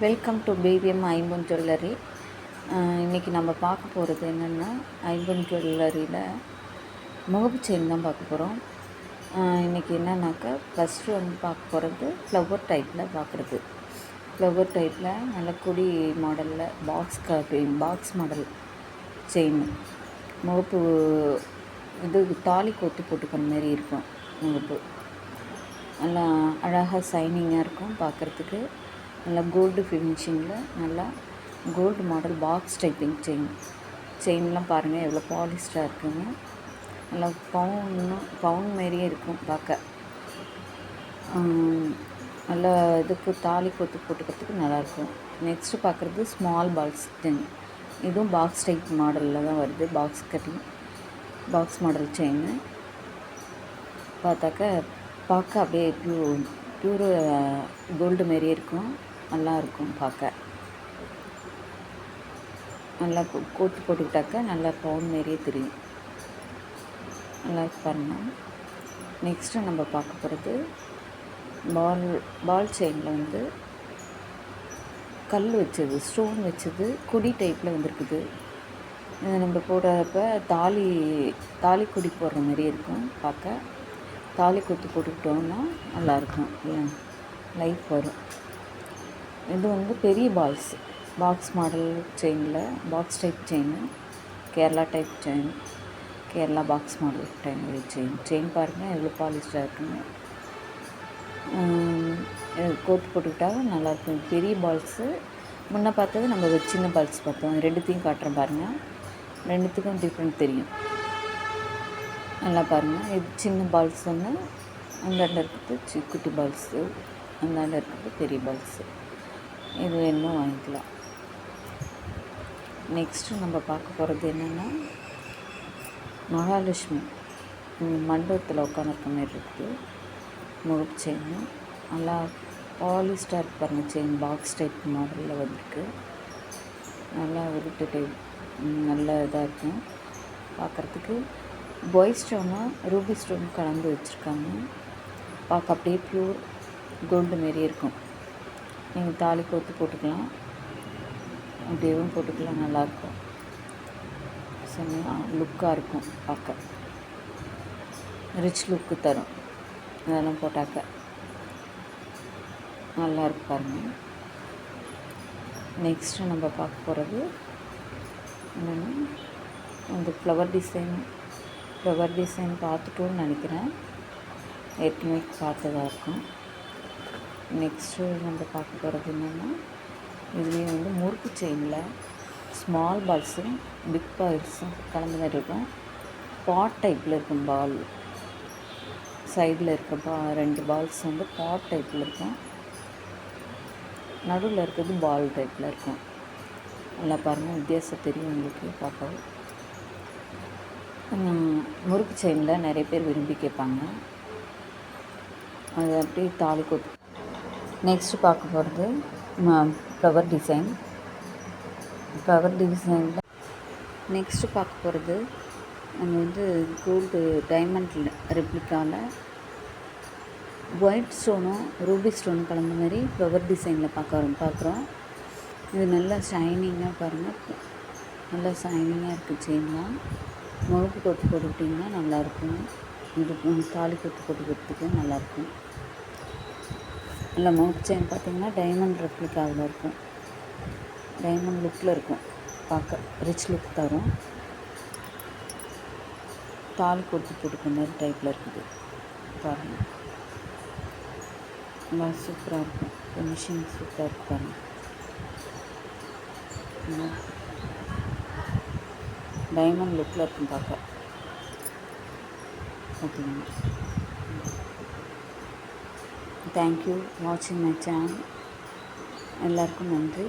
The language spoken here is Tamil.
வெல்கம் டு பிவிஎம் ஐம்பொன் ஜுவல்லரி இன்றைக்கி நம்ம பார்க்க போகிறது என்னென்னா ஐம்பொன் ஜுவல்லரியில் முகப்பு செயின் தான் பார்க்க போகிறோம் இன்றைக்கி என்னன்னாக்கா ஃபஸ்ட்டு வந்து பார்க்க போகிறது ஃப்ளவர் டைப்பில் பார்க்குறது. ஃப்ளவர் டைப்பில் நல்ல கொடி மாடலில் box copy box model chain முகப்பு இது தாலி கோத்து போட்டுக்கிற மாதிரி இருக்கும் முகப்பு. நல்லா அழகாக சைனிங்காக இருக்கும் பார்க்குறதுக்கு. நல்லா கோல்டு ஃபினிஷிங்கில் நல்லா gold model box typing chain செயின்லாம் பாருங்கள் எவ்வளோ பாலிஸ்டாக இருக்குங்க நல்லா பவுன்னு பவுன் மாரியே இருக்கும் பார்க்க. நல்லா இதுக்கு தாலி கொத்து போட்டுக்கிறதுக்கு நல்லாயிருக்கும் நெக்ஸ்ட்டு பார்க்குறது ஸ்மால் பால்ஸ் செயின் இதுவும் பாக்ஸ் டைப் மாடலில் தான் வருது box cutting box model chain பார்த்தாக்க பார்க்க அப்படியே ப்யூ ப்யூர் கோல்டு மாரியே இருக்கும். நல்லா இருக்கும் பார்க்க. நல்லா கோ- கோட்டு போட்டுக்கிட்டாக்க நல்லா பவுன் மாரியே தெரியும். நல்லா இருக்கு நெக்ஸ்ட்டு நம்ம பார்க்க போகிறது பால் பால் செயினில் வந்து கல் வச்சது ஸ்டோன் வச்சது குடி டைப்பில் வந்திருக்குது. இது நம்ம போடுறப்ப தாலி தாலி கொடி போடுற மாதிரி இருக்கும் பார்க்க. தாலி கொத்து போட்டுக்கிட்டோம்னா நல்லாயிருக்கும். லைஃப் வரும். இது வந்து பெரிய பால்ஸ். பாக்ஸ் மாடல் செயினில் box type chain Kerala type chain Kerala box model time chain chain பாருங்கள் எவ்வளோ பாலிஸ்டாக இருக்குங்க உம், கோத்து போட்டுக்கிட்டா நல்லாயிருக்கும். பெரிய பால்ஸு முன்ன பார்த்தது நம்ம சின்ன பால்ஸ் பார்த்தோம். ரெண்டுத்தையும் காட்டுறேன் பாருங்கள் ரெண்டுத்துக்கும் டிஃப்ரெண்ட் தெரியும். நல்லா பாருங்கள் இது சின்ன பால்ஸ் ஒன்று அந்தாண்ட இருக்கிறது சி குட்டி பால்ஸு அந்தாண்ட இருக்கிறது பெரிய பால்ஸு இது வேணுமோ வாங்கிக்கலாம். நெக்ஸ்ட்டு நம்ம பார்க்க போகிறது என்னென்னா மகாலட்சுமி. மண்டபத்தில் உட்காந்துருக்க மாதிரி இருக்குது முகப்பு செயின் நல்லா பாலிஸ்டார் பாருங்கள் செயின் பாக்ஸ் டைப் மாடலில் வந்திருக்கு. நல்லா உருட்டு டைப் நல்ல இதாக இருக்கும் பார்க்குறதுக்கு பாய் ஸ்டோனாக ரூபி ஸ்டோன் கலந்து வச்சுருக்காங்க. பார்க்க அப்படியே ப்யூர் கோல்டு மாரி இருக்கும். நீங்கள் தாலி கோர்த்து போட்டுக்கலாம். அப்படியேவும் போட்டுக்கலாம் நல்லாயிருக்கும். செம்மையாக லுக்காக இருக்கும் பார்க்க. ரிச் லுக்கு தரும். அதெல்லாம் போட்டாக்க. நல்லா இருக்கு பாருங்கள் நெக்ஸ்ட்டு நம்ம பார்க்க போகிறது என்னென்னா இந்த ஃப்ளவர் டிசைன் ஃப்ளவர் டிசைன் பார்த்துட்டோன்னு நினைக்கிறேன். ஏற்கனவே பார்த்ததாக இருக்கும். நெக்ஸ்ட்டு நம்ம பார்க்க போகிறது என்னென்னா இதுலேயே வந்து முறுக்கு செயினில் ஸ்மால் பால்ஸும் பிக் பால்ஸும் கலந்து மாதிரி இருக்கும். பாட் டைப்பில் இருக்கும் பால் சைடில் இருக்க பா ரெண்டு பால்ஸ் வந்து பாட் டைப்பில் இருக்கும். நடுவில் இருக்கிறது பால் டைப்பில் இருக்கும். நல்லா பாருங்கள் வித்தியாசம் தெரியும் உங்களுக்கு பார்க்கவும். முறுக்கு செயினில் நிறைய பேர் விரும்பி கேட்பாங்க. அது அப்படியே தாலி கொத்து நெக்ஸ்ட்டு பார்க்க போகிறது ஃப்ளவர் டிசைன் ஃப்ளவர் டிசைனில் நெக்ஸ்ட்டு பார்க்க போகிறது நம்ம வந்து கோல்டு டைமண்ட் ரெப்ளிக்காவில் ஒயிட் ஸ்டோனும் ரூபி ஸ்டோனும் கலந்த மாதிரி ஃப்ளவர் டிசைனில் பார்க்குறோம் பார்க்குறோம். இது நல்லா ஷைனிங்காக பாருங்கள் நல்லா ஷைனிங்காக இருக்குது செயின்லாம் முழுப்பு கொத்து போட்டுக்கிட்டிங்கன்னா நல்லாயிருக்கும் இது தாலி கொத்து போட்டுக்கிறதுக்கு நல்லாயிருக்கும் இல்லை மவுத் செயின் பார்த்தீங்கன்னா டைமண்ட் ரெப்ளிக்காவில் இருக்கும். டைமண்ட் லுக்கில் இருக்கும். பார்க்க ரிச் லுக் தரும். தால் கொடுத்து போட்டுக்கிற மாதிரி டைப்பில் இருக்குது. பாருங்கள் நல்லா சூப்பராக இருக்கும். ஃபினிஷிங் சூப்பராக இருக்கு பாருங்கள் டைமண்ட் லுக்கில் இருக்கும் பார்க்க. ஓகேங்க. தேங்க்யூ வாட்சிங் மை சேனல் எல்லாருக்கும் நன்றி.